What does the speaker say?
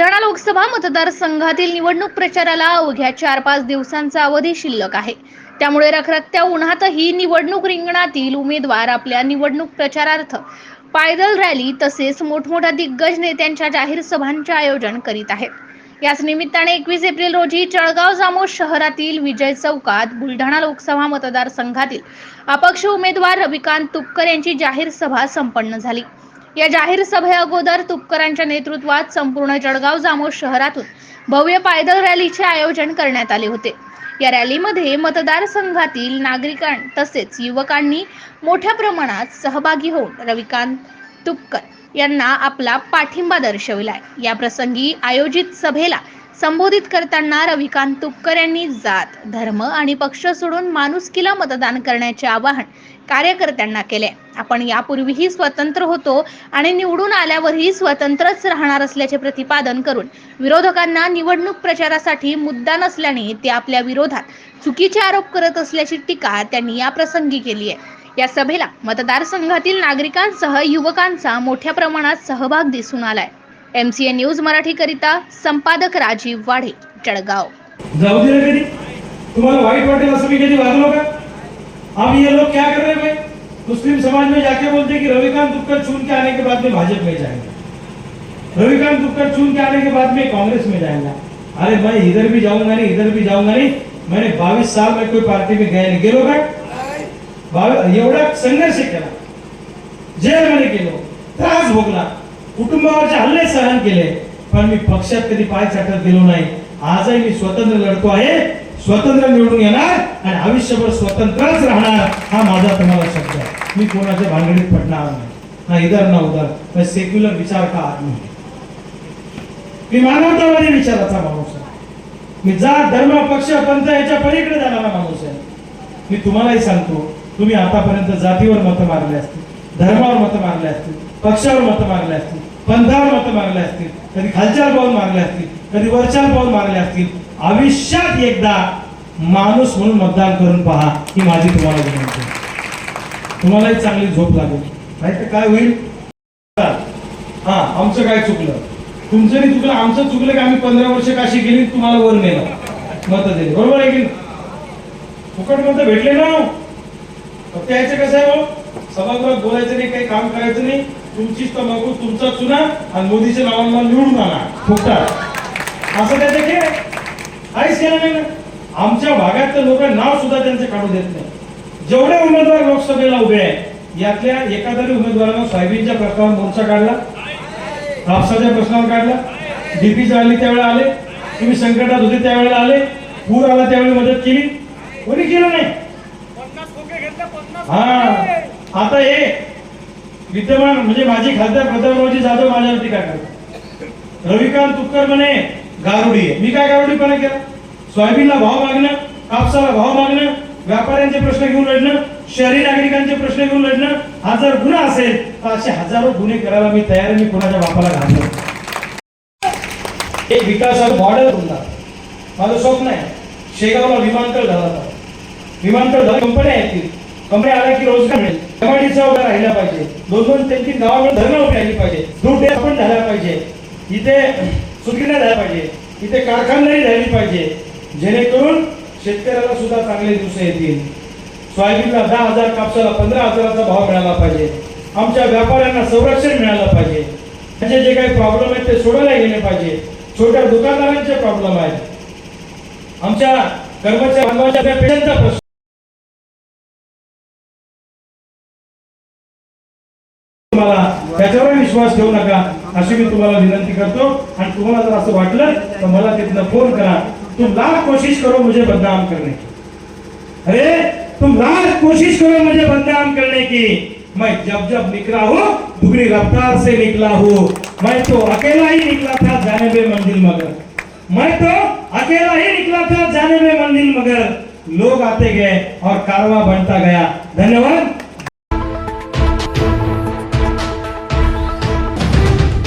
बुलढाणा लोकसभा मतदारसंघातील निवडणूक प्रचाराला अवघ्या चार पाच दिवसांचा अवधी शिल्लक आहे. त्यामुळे रखरखत्या उन्हातही निवडणूक रिंगणातील उमेदवार आपल्या निवडणूक प्रचारार्थ पायदल रॅली तसेच मोठमोठ्या दिग्गज नेत्यांच्या जाहीर सभांचे आयोजन करीत आहेत. याच निमित्ताने एकवीस एप्रिल रोजी चळगाव जामोद शहरातील विजय चौकात बुलढाणा लोकसभा मतदारसंघातील अपक्ष उमेदवार रविकांत तुपकर यांची जाहीर सभा संपन्न झाली. या जाहीर सभे अगोदर तुपकरांच्या नेतृत्वात संपूर्ण जळगाव जामोद शहरातून भव्य पायदळ रॅलीचे आयोजन करण्यात आले होते. या रॅलीमध्ये मतदारसंघातील नागरिकां तसेच युवकांनी मोठ्या प्रमाणात सहभागी होऊन रविकांत तुपकर यांना आपला पाठिंबा दर्शविलाय. या प्रसंगी आयोजित सभेला संबोधित करताना रविकांत तुपकर यांनी जात धर्म आणि पक्ष सोडून माणुसकीला मतदान करण्याचे आवाहन कार्यकर्त्यांना केले. आपण यापूर्वीही स्वतंत्र होतो आणि निवडून आल्यावरही स्वतंत्रच राहणार असल्याचे प्रतिपादन करून विरोधकांना निवडणूक प्रचारासाठी मुद्दा नसल्याने ते आपल्या विरोधात चुकीचे आरोप करत असल्याची टीका त्यांनी या प्रसंगी केली आहे. या सभेला मतदारसंघातील नागरिकांसह युवकांचा मोठ्या प्रमाणात सहभाग दिसून आलाय. एमसीए न्यूज़ मराठीकरिता संपादक राजीव वाढे, जळगाव. जाऊ दे कधी तुम्हाला वाईट वाटेल असं मी कधी वागलो का? अब ये लोग क्या कर रहे हैं मुस्लिम समाज में जाके बोलते कि रविकांत तुपकर चुन के आने के बाद में भाजपा में जाएँगे। रविकांत तुपकर चुन के आने के बाद में कांग्रेस में जाएगा। अरे मैं इधर भी जाऊँगा नहीं, इधर भी जाऊँगा नहीं। मैंने बावीस साल में कोई पार्टी में गया नहीं। गेलो बावी- एवढा संघर्ष केला जेलमध्ये गेलो। त्रास भोगला। कुटुंबावरचे हल्ले सहन केले. पण मी पक्षात कधी पाय चाटत गेलो नाही. आजही मी स्वतंत्र लढतो आहे. स्वतंत्र निवडून येणार आणि आयुष्यभर स्वतंत्रच राहणार हा माझा तुम्हाला शब्द आहे. मी कोणाच्या भानगडीत पडणार नाही. ना इधर ना उधर. मैं सेक्युलर विचार का आदमी मी मानवतावादी विचाराचा माणूस आहे. मी जात धर्म पक्ष पंथ याच्या पलीकडे जाणारा माणूस आहे. मी तुम्हालाही सांगतो तुम्ही आतापर्यंत जातीवर मतं मारले असतील धर्मावर मतं मारले असतील पक्षावर मतं मारले असतील पंधरा मतं मारले असतील कधी खालच्यावर पाहून मारले असतील कधी वरच्यावर पाहून मारले असतील आयुष्यात एकदा माणूस म्हणून मतदान करून पहा ही माझी तुम्हाला विनंती तुम्हालाही चांगली झोप लागेल. नाहीतर काय होईल? हा आमचं काय चुकलं? तुमचं नाही चुकलं आमचं चुकलं की आम्ही पंधरा वर्ष काशी गेली तुम्हाला वर नेलं. मत दिली. बरोबर आहे की फुकट मत भेटले ना हो. फक्त यायचं कसं आहे हो? सभागृहात बोलायचं नाही काही काम करायचं नाही. तुमचीच तंबाखू तुमचा चुना आणि मोदीच्या नावाला निवडून आणा. फुकटात. असं त्याचं खेळ. काहीच केलं नाही ना आमच्या भागातले लोक नाव सुद्धा त्यांचे काढू देत नाही. जेवढे उमेदवार लोकसभेला उभे आहे यातल्या एखाद्या उमेदवारानं सोयाबीनच्या प्रश्नावर मोर्चा काढला कापसाच्या प्रश्नावर काढला डीपी आली त्यावेळेला आले तुम्ही संकटात होते त्यावेळेला आले पूर आला त्यावेळी मदत केली. कोणी केलं नाही? हा. आता हे विद्यमान म्हणजे माझी खासदार प्रतापरावजी जाधव माझ्यावरती काय करतात? रविकांत तुपकर म्हणे गारुडी आहे. मी काय गारुडीपणा केला? सोयाबीनला भाव मागणं कापसाला भाव मागणं व्यापाऱ्यांचे प्रश्न घेऊन लढणं शहरी नागरिकांचे प्रश्न घेऊन लढणं हा जर गुन्हा असेल तर असे हजारो गुन्हे करायला मी तयार मी कोणाच्या बापाला घालतो एक विकासावर मॉडेल होता माझं स्वप्न आहे. शेगावला विमानतळ झाला विमानतळ झालं कंपन्या येतील कंपन्या आल्या की रोजगार मिळेल. कमाडीचा उभा राहिला पाहिजे. दोन दोन त्यांची तीन गावाकडे धरणं उभी राहिली पाहिजे. दूध आपण पण झाल्या पाहिजे. इथे सुकिऱ्या झाला पाहिजे. इथे कारखानदारी झाली पाहिजे. जेणेकरून शेतकऱ्याला सुद्धा चांगले दिवस येतील. सोयाबीनला दहा हजार कापसाला पंधरा हजाराचा भाव मिळाला पाहिजे. आमच्या व्यापाऱ्यांना संरक्षण मिळालं पाहिजे. त्यांचे जे काही प्रॉब्लेम आहेत ते सोडवले गेले पाहिजे. छोट्या दुकानदारांचे प्रॉब्लेम आहेत. आमच्या कर्मचारी प्रश्न तुम्हाला त्याच्यावर विश्वास ठेवू नका अशी मी तुम्हाला विनंती करतो. आणि तुम्हाला जर असं वाटलं तर मला तिथनं फोन करा. तुम लाख कोशिश करो मुझे बदनाम करने की. अरे तुम लाख कोशिश करो मुझे बदनाम करने की. मैं जब जब निकला हूँ दुगनी रफ्तार से निकला हूँ. मैं तो अकेला ही निकला था जाने में मंदिर मगर. मैं तो अकेला ही निकला था जाने में मंदिर मगर. लोग आते गए और कारवा बनता गया. धन्यवाद।